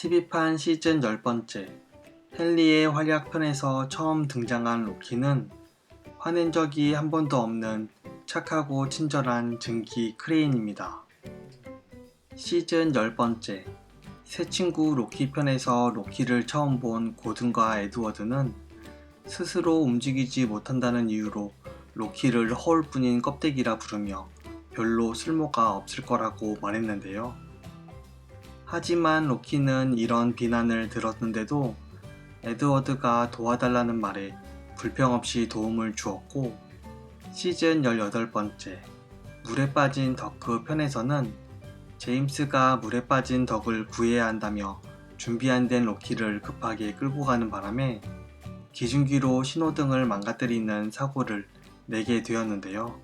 TV판 시즌 10번째 헨리의 활약편에서 처음 등장한 로키는 화낸 적이 한 번도 없는 착하고 친절한 증기 크레인입니다. 시즌 10번째 새 친구 로키 편에서 로키를 처음 본 고든과 에드워드는 스스로 움직이지 못한다는 이유로 로키를 허울 뿐인 껍데기라 부르며 별로 쓸모가 없을 거라고 말했는데요. 하지만 로키는 이런 비난을 들었는데도 에드워드가 도와달라는 말에 불평 없이 도움을 주었고 시즌 18번째 물에 빠진 덕크 편에서는 제임스가 물에 빠진 덕을 구해야 한다며 준비 안 된 로키를 급하게 끌고 가는 바람에 기중기로 신호등을 망가뜨리는 사고를 내게 되었는데요.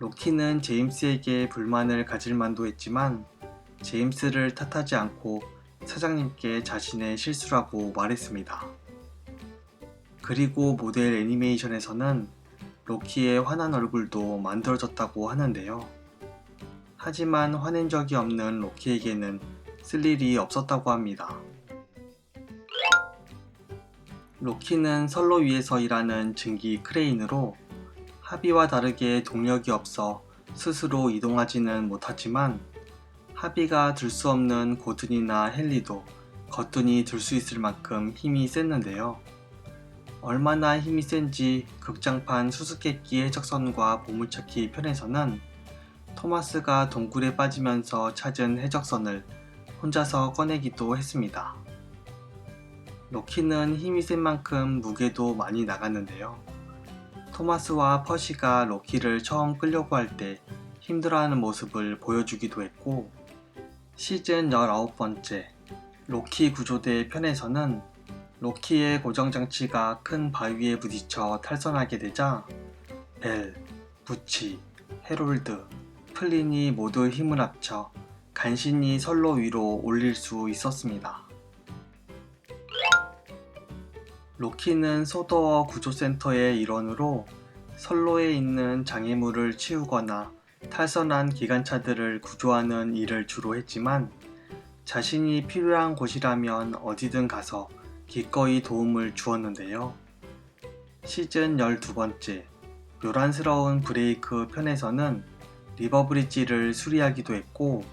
로키는 제임스에게 불만을 가질 만도 했지만 제임스를 탓하지 않고 사장님께 자신의 실수라고 말했습니다. 그리고 모델 애니메이션에서는 로키의 화난 얼굴도 만들어졌다고 하는데요. 하지만 화낸 적이 없는 로키에게는 쓸 일이 없었다고 합니다. 로키는 선로 위에서 일하는 증기 크레인으로 하비와 다르게 동력이 없어 스스로 이동하지는 못하지만 하비가 들 수 없는 고든이나 헨리도 거뜬히 들 수 있을 만큼 힘이 셌는데요. 얼마나 힘이 센지 극장판 수수께끼 해적선과 보물찾기 편에서는 토마스가 동굴에 빠지면서 찾은 해적선을 혼자서 꺼내기도 했습니다. 로키는 힘이 센 만큼 무게도 많이 나갔는데요. 토마스와 퍼시가 로키를 처음 끌려고 할 때 힘들어하는 모습을 보여주기도 했고 시즌 19번째 로키 구조대 편에서는 로키의 고정장치가 큰 바위에 부딪혀 탈선하게 되자 벨, 부치, 헤롤드, 플린이 모두 힘을 합쳐 간신히 선로 위로 올릴 수 있었습니다. 로키는 소더워 구조센터의 일원으로 선로에 있는 장애물을 치우거나 탈선한 기관차들을 구조하는 일을 주로 했지만 자신이 필요한 곳이라면 어디든 가서 기꺼이 도움을 주었는데요. 시즌 12번째 요란스러운 브레이크 편에서는 리버브리지를 수리하기도 했고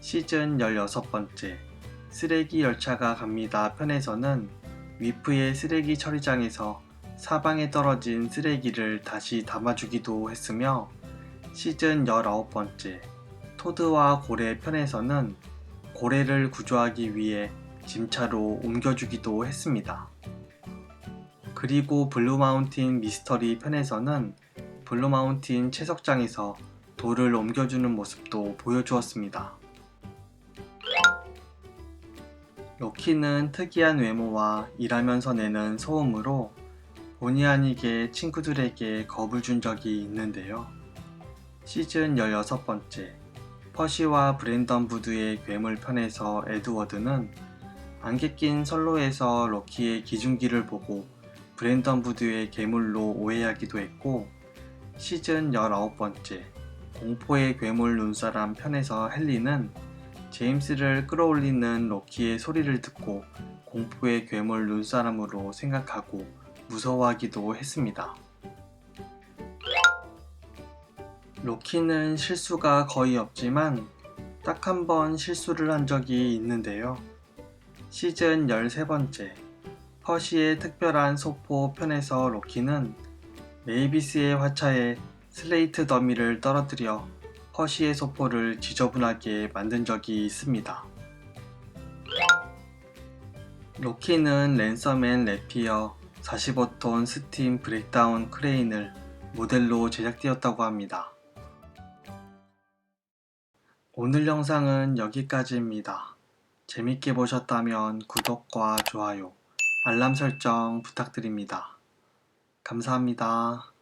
시즌 16번째 쓰레기 열차가 갑니다 편에서는 위프의 쓰레기 처리장에서 사방에 떨어진 쓰레기를 다시 담아주기도 했으며 시즌 19번째 토드와 고래 편에서는 고래를 구조하기 위해 짐차로 옮겨주기도 했습니다. 그리고 블루마운틴 미스터리 편에서는 블루마운틴 채석장에서 돌을 옮겨주는 모습도 보여주었습니다. 로키는 특이한 외모와 일하면서 내는 소음으로 본의 아니게 친구들에게 겁을 준 적이 있는데요. 시즌 16번째 퍼시와 브랜던 부두의 괴물 편에서 에드워드는 안개 낀 선로에서 로키의 기중기를 보고 브랜던 부두의 괴물로 오해하기도 했고 시즌 19번째 공포의 괴물 눈사람 편에서 헨리는 제임스를 끌어올리는 로키의 소리를 듣고 공포의 괴물 눈사람으로 생각하고 무서워하기도 했습니다. 로키는 실수가 거의 없지만 딱 한 번 실수를 한 적이 있는데요. 시즌 13번째 퍼시의 특별한 소포 편에서 로키는 메이비스의 화차에 슬레이트 더미를 떨어뜨려 허시의 소포를 지저분하게 만든 적이 있습니다. 로키는 랜서맨 래피어 45톤 스팀 브레이크다운 크레인을 모델로 제작되었다고 합니다. 오늘 영상은 여기까지입니다. 재밌게 보셨다면 구독과 좋아요, 알람 설정 부탁드립니다. 감사합니다.